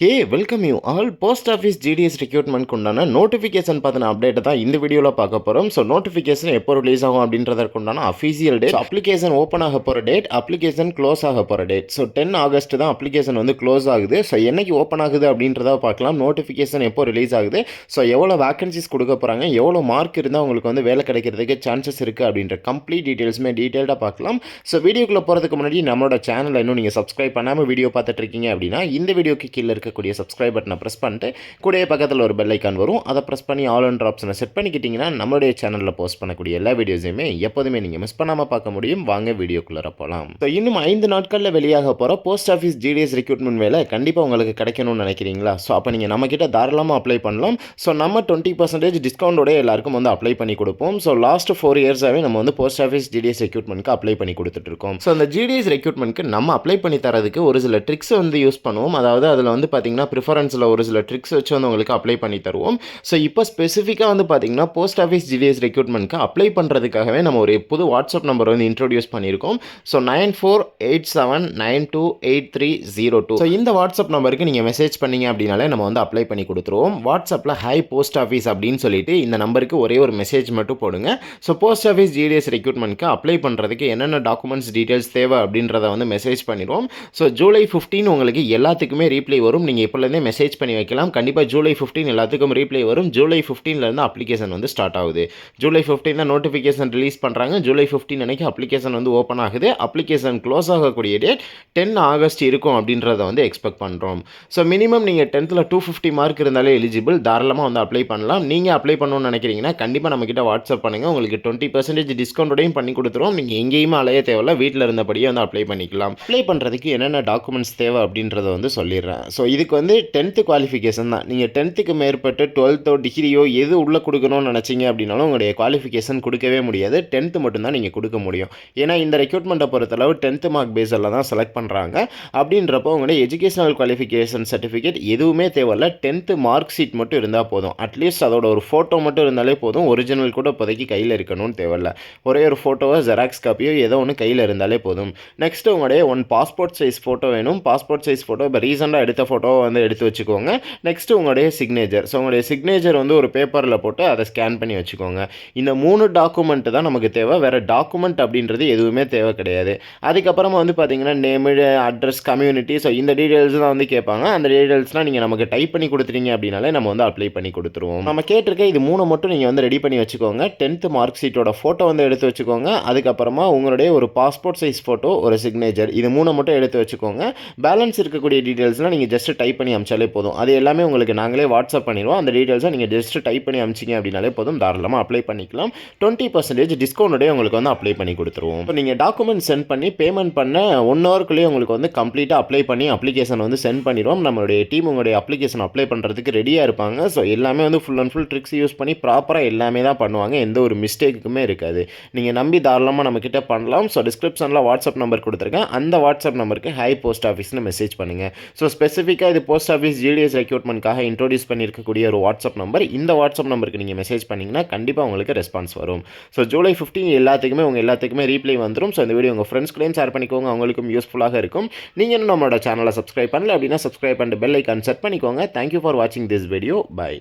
Hey welcome you all post office GDS ரெக்ரூட்மெண்ட்க்கு உண்டான notification பார்த்தின அப்டேட்டை தான் இந்த வீடியோவில் பார்க்க போகிறோம் ஸோ நோட்டிஃபிகேஷன் எப்போ ரிலீஸ் ஆகும் அப்படின்றதற்கு உண்டான அஃபீஷியல் டேட் அப்ளிகேஷன் ஓப்பன் ஆக போகிற டேட் அப்ளிகேஷன் க்ளோஸ் ஆக போகிற டேட் ஸோ டென் ஆகஸ்ட் தான் அப்ளிகேஷன் வந்து க்ளோஸ் ஆகுது. ஸோ என்னைக்கு ஓப்பன் ஆகுது அப்படின்றத பார்க்கலாம். நோட்டிஃபிகேஷன் எப்போ ரிலீஸ் ஆகுது? ஸோ எவ்வளோ வேக்கன்சிஸ் கொடுக்க போகிறாங்க எவ்வளோ மார்க் இருந்தால் உங்களுக்கு வந்து வேலை கிடைக்கிறதுக்கு சான்சஸ் இருக்குது அப்படின்ற கம்ப்ளீட் டீட்டெயில்ஸுமே டீட்டெயில்டாக பார்க்கலாம். ஸோ வீடியோக்குள்ளே போகிறதுக்கு முன்னாடி நம்மளோட சேனலை இன்னும் நீங்கள் சப்ஸ்கிரைப் பண்ணாமல் வீடியோ பார்த்துட்டு இருக்கீங்க அப்படின்னா இந்த வீடியோக்கு கீழே இருக்க இருக்கக்கூடிய சப்ஸ்கிரைப் பட்டனை ப்ரெஸ் பண்ணிட்டு கூடயே பக்கத்தில் ஒரு பெல் ஐக்கான் வரும். அதை ப்ரெஸ் பண்ணி ஆல் அண்ட் ஆப்ஷனை செட் பண்ணிக்கிட்டிங்கன்னா நம்மளுடைய சேனலில் போஸ்ட் பண்ணக்கூடிய எல்லா வீடியோஸையுமே எப்போதுமே நீங்கள் மிஸ் பண்ணாமல் பார்க்க முடியும். வாங்க வீடியோக்குள்ளே போகலாம் ஸோ இன்னும் ஐந்து நாட்களில் வெளியாக போகிற போஸ்ட் ஆஃபீஸ் ஜிடிஎஸ் ரெக்ரூட்மெண்ட் வேலை கண்டிப்பாக உங்களுக்கு கிடைக்கணும்னு நினைக்கிறீங்களா? ஸோ அப்போ நீங்கள் நம்மக்கிட்ட தாராளமாக அப்ளை பண்ணலாம். ஸோ நம்ம டுவெண்ட்டி பர்சன்டேஜ் டிஸ்கவுண்டோட எல்லாருக்கும் வந்து அப்ளை பண்ணி கொடுப்போம். ஸோ லாஸ்ட் ஃபோர் இயர்ஸாகவே நம்ம வந்து போஸ்ட் ஆஃபீஸ் ஜிடிஎஸ் ரெக்ரூட்மெண்ட்க்கு அப்ளை பண்ணி கொடுத்துட்டு இருக்கோம். ஸோ அந்த ஜிடிஎஸ் ரெக்ரூட்மெண்ட்க்கு நம்ம அப்ளை பண்ணி தரதுக்கு ஒரு சில ட்ரிக்ஸ் வந்து யூஸ் பண்ணுவோம். அதாவது அதில் வந்து பார்த்தீங்கன்னா ப்ரிஃபரன்ஸில் ஒரு சில ட்ரிக்ஸ் வச்சு வந்து உங்களுக்கு அப்ளை பண்ணி தருவோம். ஸோ இப்போ ஸ்பெசிஃபிக்காக வந்து பார்த்தீங்கன்னா போஸ்ட் ஆஃபீஸ் ஜிடிஎஸ் ரெக்ரூட்மெண்ட்க்கு அப்ளை பண்ணுறதுக்காகவே நம்ம ஒரு புது வாட்ஸ்அப் நம்பர் வந்து இன்ட்ரோடியூஸ் பண்ணியிருக்கோம். So nine four eight seven nine two eight three zero two so இந்த வாட்ஸ்அப் நம்பருக்கு நீங்கள் மெசேஜ் பண்ணீங்க அப்படின்னாலே நம்ம வந்து அப்ளை பண்ணி கொடுத்துருவோம். வாட்ஸ்அப்பில் ஹை போஸ்ட் ஆஃபீஸ் அப்படின்னு சொல்லிட்டு இந்த நம்பருக்கு ஒரே ஒரு மெசேஜ் மட்டும் போடுங்க. ஸோ போஸ்ட் ஆஃபீஸ் ஜிடிஎஸ் ரெக்ரூட்மெண்ட்க்கு அப்ளை பண்ணுறதுக்கு என்னென்ன டாக்குமெண்ட்ஸ் டீட்டெயில்ஸ் தேவை அப்படின்றத வந்து மெசேஜ் பண்ணிடுவோம். ஸோ ஜூலை ஃபிஃப்டீன் உங்களுக்கு எல்லாத்துக்குமே ரீப்ளை வரும். நீங்கள் இப்போலேருந்தே மெசேஜ் பண்ணி வைக்கலாம். கண்டிப்பாக ஜூலை ஃபிஃப்டீன் எல்லாத்துக்கும் ரீப்ளை வரும். ஜூலை ஃபிஃப்டீன்லேருந்து அப்ளிகேஷன் வந்து ஸ்டார்ட் ஆகுது. ஜூலை ஃபிஃப்டீன் தான் நோட்டிஃபிகேஷன் ரிலீஸ் பண்ணுறாங்க ஜூலை ஃபிஃப்டீன் அன்றைக்கி அப்ளிகேஷன் வந்து ஓப்பன் ஆகுது. அப்ளிகேஷன் க்ளோஸ் ஆகக்கூடிய டேட் டென் ஆகஸ்ட் இருக்கும் அப்படின்றத வந்து எக்ஸ்பெக்ட் பண்ணுறோம் ஸோ மினிமம் நீங்கள் டென்த்தில் டூ ஃபிஃப்டி மார்க் இருந்தாலே எலிஜிபிள் தாராளமாக வந்து அப்ளை பண்ணலாம். நீங்கள் அப்ளை பண்ணணும்னு நினைக்கிறீங்கன்னா கண்டிப்பாக நம்மக்கிட்ட வாட்ஸ்அப் பண்ணுங்கள் உங்களுக்கு டுவெண்ட்டி பர்சன்டேஜ் டிஸ்கவுண்ட்டோடையும் பண்ணி கொடுத்துருவோம். நீங்கள் எங்கேயுமே அலைய தேவையில்ல. வீட்டில் இருந்தபடியே வந்து அப்ளை பண்ணிக்கலாம். அப்ளை பண்ணுறதுக்கு என்னென்ன டாக்குமெண்ட்ஸ் தேவை அப்படின்றத வந்து சொல்லிடுறேன். ஸோ இது இதுக்கு வந்து டென்த்து குவாலிஃபிகேஷன் தான். நீங்கள் டென்த்துக்கு மேற்பட்டு டுவெல்த்தோ டிகிரியோ எது உள்ளே கொடுக்கணும்னு நினச்சிங்க அப்படின்னாலும் உங்களுடைய குவாலிஃபிகேஷன் கொடுக்கவே முடியாது. டென்த்து மட்டும்தான் நீங்கள் கொடுக்க முடியும். ஏன்னா இந்த ரெக்ரூட்மெண்ட்டை பொறுத்தளவு டென்த்து மார்க் பேஸில் தான் செலக்ட் பண்ணுறாங்க அப்படின்றப்போ உங்களுடைய எஜுகேஷனல் குவாலிஃபிகேஷன் சர்டிஃபிகேட் எதுவுமே தேவையில்ல. டென்த்து மார்க் ஷீட் மட்டும் இருந்தால் போதும். அட்லீஸ்ட் அதோட ஒரு ஃபோட்டோ மட்டும் இருந்தாலே போதும். ஒரிஜினல் கூட இப்போதைக்கு கையில் இருக்கணும்னு தேவையில்ல. ஒரே ஒரு ஃபோட்டோவோ ஜெராக்ஸ் காப்பியோ ஏதோ ஒன்று கையில் இருந்தாலே போதும். நெக்ஸ்ட் உங்களுடைய ஒன் பாஸ்போர்ட் சைஸ் ஃபோட்டோ வேணும். பாஸ்போர்ட் சைஸ் ஃபோட்டோ இப்போ ரீசெண்டாக எடுத்த ஃபோட்டோ ஃபோட்டோவை வந்து எடுத்து வச்சுக்கோங்க. நெக்ஸ்ட்டு உங்களுடைய சிக்னேச்சர் ஸோ உங்களுடைய சிக்னேச்சர் வந்து ஒரு பேப்பரில் போட்டு அதை ஸ்கேன் பண்ணி வச்சுக்கோங்க. இந்த மூணு டாக்குமெண்ட்டு தான் நமக்கு தேவை. வேறு டாக்குமெண்ட் அப்படின்றது எதுவுமே தேவை கிடையாது. அதுக்கப்புறமா வந்து பார்த்தீங்கன்னா நேமு அட்ரஸ் கம்யூனிட்டி ஸோ இந்த டீட்டெயில்ஸ் தான் வந்து கேட்பாங்க. அந்த டீட்டெயில்ஸ்லாம் நீங்கள் நமக்கு டைப் பண்ணி கொடுத்துட்டீங்க அப்படின்னாலே நம்ம வந்து அப்ளை பண்ணி கொடுத்துருவோம். நம்ம கேட்டிருக்க இது மூணு மட்டும் நீங்கள் வந்து ரெடி பண்ணி வச்சுக்கோங்க. டென்த்து மார்க் ஷீட்டோட ஃபோட்டோ வந்து எடுத்து வச்சுக்கோங்க. அதுக்கப்புறமா உங்களுடைய ஒரு பாஸ்போர்ட் சைஸ் ஃபோட்டோ ஒரு சிக்னேச்சர் இது மூணு மட்டும் எடுத்து வச்சுக்கோங்க. பேலன்ஸ் இருக்கக்கூடிய டீட்டெயில்ஸ்லாம் நீங்கள் ஜஸ்ட் டைப் பண்ணி அமிச்சாலே போதும். அது எல்லாமே உங்களுக்கு நாங்களே வாட்ஸ்அப் பண்ணிடுவோம். அந்த டீட்டெயில்ஸை நீங்கள் ஜஸ்ட் டைப் பண்ணி அமிச்சிங்க அப்படின்னாலே போதும். தாராளமாக அப்ளை பண்ணிக்கலாம். டுவெண்ட்டி பர்சன்டேஜ் டிஸ்கவுண்டோடய உங்களுக்கு வந்து அப்ளை பண்ணி கொடுத்துருவோம். இப்போ நீங்கள் டாக்குமெண்ட் சென்ட் பண்ணி பேமெண்ட் பண்ண ஒன் ஹவருக்குள்ளேயே உங்களுக்கு வந்து கம்ப்ளீட்டாக அப்ளை பண்ணி அப்ளிகேஷன் வந்து சென்ட் பண்ணிடுவோம். நம்மளுடைய டீம் உங்களுடைய அப்ளிகேஷன் அப்ளை பண்ணுறதுக்கு ரெடியாக இருப்பாங்க. ஸோ எல்லாமே வந்து full and full tricks use பண்ணி ப்ராப்பராக எல்லாமே தான் பண்ணுவாங்க. எந்த ஒரு மிஸ்டேக்குமே இருக்காது. நீங்கள் நம்பி தாராளமாக நம்மக்கிட்ட பண்ணலாம். ஸோ டிஸ்கிரிப்ஷனில் வாட்ஸ்அப் நம்பர் கொடுத்துருக்கேன். அந்த வாட்ஸ்அப் நம்பருக்கு ஹை போஸ்ட் ஆஃபீஸ்னு மெசேஜ் பண்ணுங்கள் ஸோ ஸ்பெசிஃபிக் ஸ்பெசிஃபிக்காக இது போஸ்ட் ஆஃபீஸ் ஜிடிஎஸ் ரெக்யூட்மெண்ட்காக இன்ட்ரோடியூஸ் பண்ணியிருக்கக்கூடிய ஒரு வாட்ஸ்அப் நம்பர் இந்த வாட்ஸ்அப் நம்பருக்கு நீங்கள் மெசேஜ் பண்ணிங்கன்னா கண்டிப்பாக உங்களுக்கு ரெஸ்பான்ஸ் வரும். ஸோ ஜூலை ஃபிஃப்டீன் எல்லாத்துக்குமே உங்கள் எல்லாத்துக்குமே ரீப்ளை வந்துடும் ஸோ இந்த வீடியோ உங்கள் ஃப்ரெண்ட்ஸ்களையும் ஷேர் பண்ணிக்கோங்க. அவங்களுக்கும் யூஸ்ஃபுல்லாக இருக்கும். நீங்கள் இன்னும் நம்மளோட சேனலை சப்ஸ்கிரைப் பண்ணல அப்படின்னா சப்ஸ்கிரைப் பண்ணிட்டு பெல் ஐக்கான் செட் பண்ணிக்கோங்க. தேங்க்யூ ஃபார் வாட்சிங் திஸ் வீடியோ பை